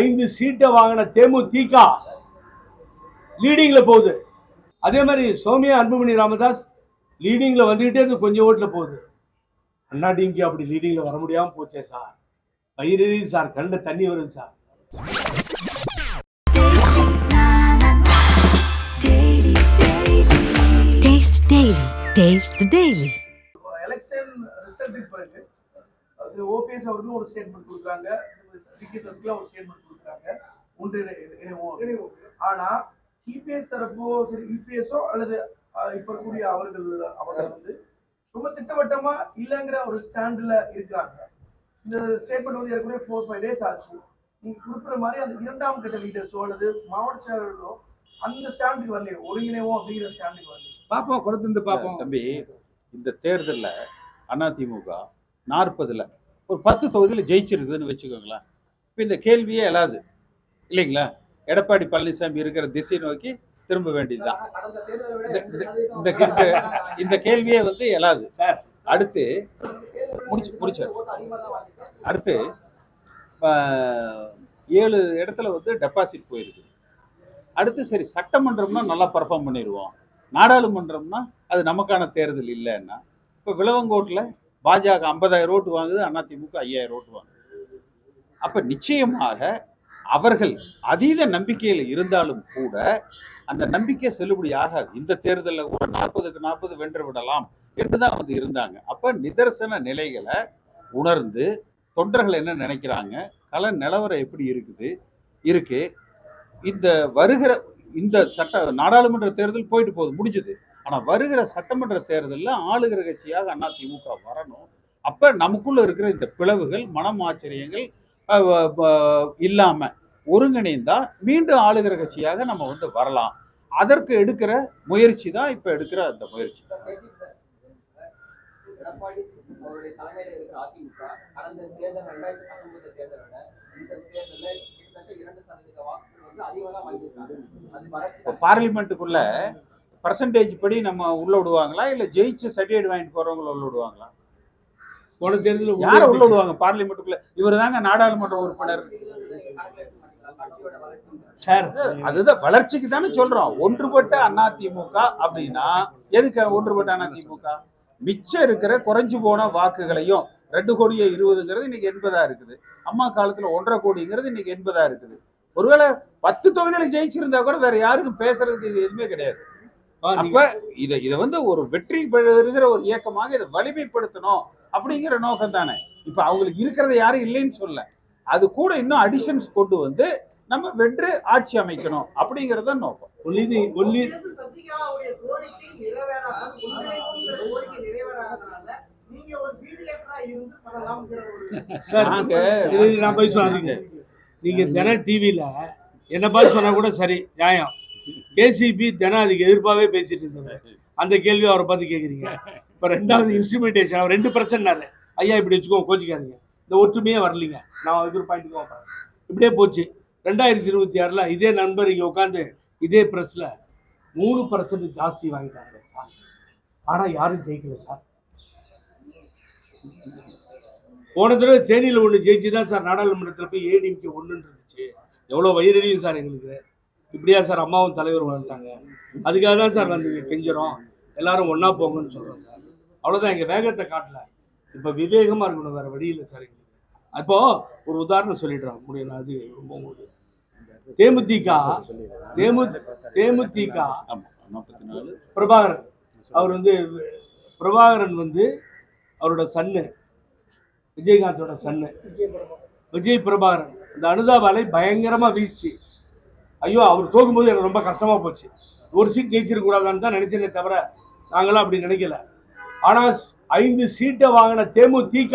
ஐந்து சீட்டை வாங்கின தேமுதிக லீடிங்ல போகுது. அதே மாதிரி சௌமியா அன்புமணி ராமதாஸ் லீடிங்ல வந்துகிட்டே இருந்து கொஞ்சம் ஓட்டுல போகுது. அண்ணா டிஎம்கே அப்படி லீடிங்ல வர முடியாம போச்சே சார். வயிறு சார் கண்ட தண்ணி வருது சார். எலெக்ஷன் பிறகு அது ஓபிஎஸ் அவர்களும் ஒரு ஸ்டேட்மெண்ட் கொடுக்குறாங்க. டிகே சசிகலா ஒரு ஸ்டேட்மெண்ட் இணைவோம் ஆனா இபிஎஸ் தரப்போ சரி இபிஎஸ்ஓ அல்லது அஹ், இப்ப இருக்கக்கூடிய அவர்கள் அவர்கள் வந்து ரொம்ப திட்டவட்டமா இல்லைங்கிற ஒரு ஸ்டாண்ட்ல இருக்கிறாங்க. இந்த ஸ்டேட்மெண்ட் வந்து ஏற்கனவே ஃபோர் ஃபைவ் டேஸ் ஆச்சு. நீங்க கொடுக்குற மாதிரி அந்த இரண்டாம் கட்ட லீடர்ஸோ அல்லது மாவட்ட செயலர்களோ அந்த ஸ்டாண்டுக்கு வரலையே. ஒருங்கிணைவோம் அப்படிங்கிற ஸ்டாண்டுக்கு வரலையே. பாப்போம் பொறுத்திருந்து பாப்போம். தம்பி இந்த தேர்தல்ல அதிமுக நாற்பதுல ஒரு பத்து தொகுதியில் ஜெயிச்சிருக்குதுன்னு வச்சுக்கோங்களேன். இப்போ இந்த கேள்வியே எழாது இல்லைங்களா? எடப்பாடி பழனிசாமி இருக்கிற திசை நோக்கி திரும்ப வேண்டியதுதான். இந்த- இந்த- கேள்வியே வந்து எழாது சார். அடுத்து முடிச்சு முடிச்சார். அடுத்து ஏழு இடத்துல வந்து டெபாசிட் போயிருக்கு. அடுத்து சரி சட்டமன்றம்னா நல்லா பர்ஃபார்ம் பண்ணிடுவோம் நாடாளுமன்றம்னா அது நமக்கான தேர்தல் இல்லைன்னா இப்போ விளவங்கோட்டில் பாஜக ஐம்பதாயிரம் ஓட்டு வாங்குது அதிமுக ஐயாயிரம் ஓட்டு வாங்குது. அப்போ நிச்சயமாக அவர்கள் அதீத நம்பிக்கையில் இருந்தாலும் கூட அந்த நம்பிக்கை செல்லுபடி ஆகாது. இந்த தேர்தலில் ஒரு நாற்பதுக்கு நாற்பது வென்று விடலாம் என்று தான் வந்து இருந்தாங்க. அப்போ நிதர்சன நிலைகளை உணர்ந்து தொண்டர்கள் என்ன நினைக்கிறாங்க? கல நிலவரம் எப்படி இருக்குது? இருக்கு. இந்த வருகிற இந்த சட்ட நாடாளுமன்ற தேர்தல் போயிட்டு போகுது முடிஞ்சது. ஆனா வருகிற சட்டமன்ற தேர்தலில் ஆளுகிற கட்சியாக அதிமுக வரணும். அப்ப நமக்குள்ள இருக்கிற இந்த பிளவுகள் மனம் ஆச்சரியங்கள் அஹ், அஹ், இல்லாம ஒருங்கிணைந்தா மீண்டும் ஆளுகிற கட்சியாக நம்ம வந்து வரலாம். அதற்கு எடுக்கிற முயற்சி தான் இப்ப எடுக்கிற அந்த முயற்சி. பார்லிமெண்ட்டுக்குள்ள பர்சன்டேஜ் படி நம்ம உள்ள விடுவாங்களா? இல்ல ஜெயிச்சு சர்டிஃபிகேட் வாங்கிட்டு போறவங்கள உள்ள விடுவாங்களா? போன தேர்தலில் யாரை உள்ள விடுவாங்க? பார்லிமெண்ட்டுக்குள்ள. இவர் தாங்க நாடாளுமன்ற உறுப்பினர். சார் அதுதான் வளர்ச்சிக்கு தானே சொல்றோம். ஒன்றுபட்ட அதிமுக அப்படின்னா எதுக்கு ஒன்றுபட்ட அதிமுக? மிச்சம் இருக்கிற குறைஞ்சு போன வாக்குகளையும் ரெண்டு கோடியே இருபதுங்கிறது இன்னைக்கு எண்பதா இருக்குது. அம்மா காலத்துல ஒன்றரை கோடிங்கிறது இன்னைக்கு எண்பதா இருக்குது. ஒருவேளை பத்து தொகுதியில ஜெயிச்சிருந்தா கூட வேற யாருக்கும் பேசுறதுக்கு இது எதுவுமே கிடையாது. அப்ப இத இத வந்து ஒரு வெற்றி பெறுகிற ஒரு இயக்கமாக இதை வலிமைப்படுத்தணும். அப்படிங்கிற நோக்கம் தானே. இப்ப அவங்களுக்கு இருக்கிறத யாரும் இல்லைன்னு சொல்ல அது கூட இன்னும் அடிஷன்ஸ் கொண்டு வந்து நம்ம வென்று ஆட்சி அமைக்கணும் அப்படிங்கறது தான் நோக்கம். ஒல்லி ஒல்லி சசிகலாவுடைய கோரிக்கை நிறைவேறாத ஒன்றிணைப்புங்கிற கோரிக்கை நிறைவேறாதனால நீங்க ஒரு பிடிஎஃப்ரா இருந்து பண்ணலாம்ங்கிற ஒரு சார் இது நான் போய் சொல்லாதீங்க நீங்க தின டிவியில என்ன பார்த்து சொன்னா கூட சரி நியாயம். கேசிபி தினம் அதுக்கு எதிர்ப்பாகவே பேசிட்டு இருந்தது. அந்த கேள்வி அவரை பார்த்து கேட்குறீங்க இப்போ ரெண்டாவது இன்ஸ்ட்ருமெண்டேஷன் ரெண்டு ரெண்டு இல்லை ஐயா இப்படி வச்சுக்கோ கோச்சிக்காதீங்க. இந்த ஒற்றுமையே வரலீங்க. நான் எதிர் பாயிண்ட்டுக்கு வைப்பேன். இப்படியே போச்சு. ரெண்டாயிரத்தி இருபத்தி ஆறில் இதே நண்பர் இங்கே உட்காந்து இதே ப்ரெஸ்ஸில் மூணு பர்சன்ட் ஜாஸ்தி வாங்கிட்டாங்க சார். ஆனால் யாரும் ஜெயிக்கல சார். போன தடவை தேனியில் ஒன்று ஜெயிச்சு தான் சார் நாடாளுமன்றத்தில் போய் ஏடிஎம்கே ஒன்றுன்னு இருந்துச்சு. எவ்வளோ வயிறறியும் சார் எங்களுக்கு. இப்படியா சார் அம்மாவும் தலைவர் வந்துட்டாங்க அதுக்காக தான் சார் வந்து இங்கே எல்லாரும் ஒன்றா போங்கன்னு சொல்கிறோம் சார். அவ்வளோதான் எங்கள் வேகத்தை காட்டல. இப்போ விவேகமாக இருக்கணும் வேறு வழி இல்லை சார் எங்களுக்கு ஒரு உதாரணம் சொல்லிடுறேன். முடியல அது ரொம்ப உங்களுக்கு தேமுதிக தேமு தேமுதிக பிரபாகரன். அவர் வந்து பிரபாகரன் வந்து அவரோட சன்னு விஜயகாந்தோட சன்னு. விஜய் பிரபாகரன். இந்த அனுதாபாலை பயங்கரமாக வீசிச்சு ஐயோ அவர் தோக்கும்போது எனக்கு ரொம்ப கஷ்டமாக போச்சு. ஒரு சீட் ஜெயிச்சிருக்கூடாதான்னு தான் நினச்சேனே தவிர நாங்களாம் அப்படி நினைக்கல. ஆனா ஐந்து சீட்டை வாங்கின தேமுதிக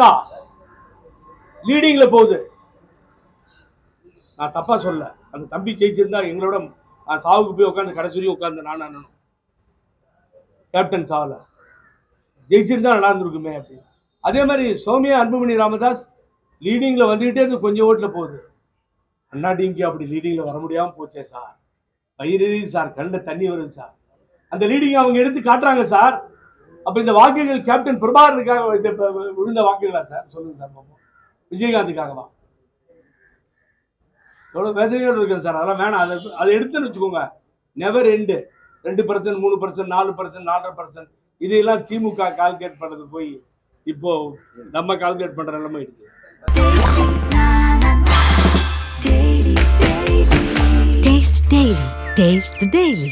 லீடிங்ல போகுது. நான் தப்பா சொல்ல அந்த தம்பி ஜெயிச்சிருந்தா எங்களோட நான் சாவுக்கு போய் உட்காந்து கடைசி உட்காந்து நான் அண்ணனும் கேப்டன் சாவல. ஜெயிச்சிருந்தா நல்லா இருந்திருக்குமே அப்படின்னு. அதே மாதிரி சோமியா அன்புமணி ராமதாஸ் லீடிங்ல வந்துகிட்டே இருந்து கொஞ்சம் ஓட்டுல போகுது. அண்ணா டிங்கி அப்படி லீடிங்ல வர முடியாம போச்சே சார். வயிறு சார் கண்ட தண்ணி வருது சார். அந்த லீடிங் அவங்க எடுத்து காட்டுறாங்க சார். அப்ப இந்த வாக்குகள் கேப்டன் பிரபாகரனுக்காக இந்த விழுந்த வாக்குகளா சார்? சொல்லுங்க சார் பாப்போம். விஜயகாந்துக்காகவா? எவ்வளோ வேதனையோடு இருக்குது சார். அதெல்லாம் வேணாம். அதை அதை எடுத்துன்னு வச்சுக்கோங்க. நெவர் எண்டு ரெண்டு பர்சன்ட் மூணு பர்சன்ட் நாலு பர்சன்ட் நாலரை பர்சன்ட் இதையெல்லாம் திமுக கால்குலேட் பண்ணது போய் இப்போ நம்ம கால்குலேட் பண்ற நிலைமை இருக்கு. Taste the Daily. Taste the Daily.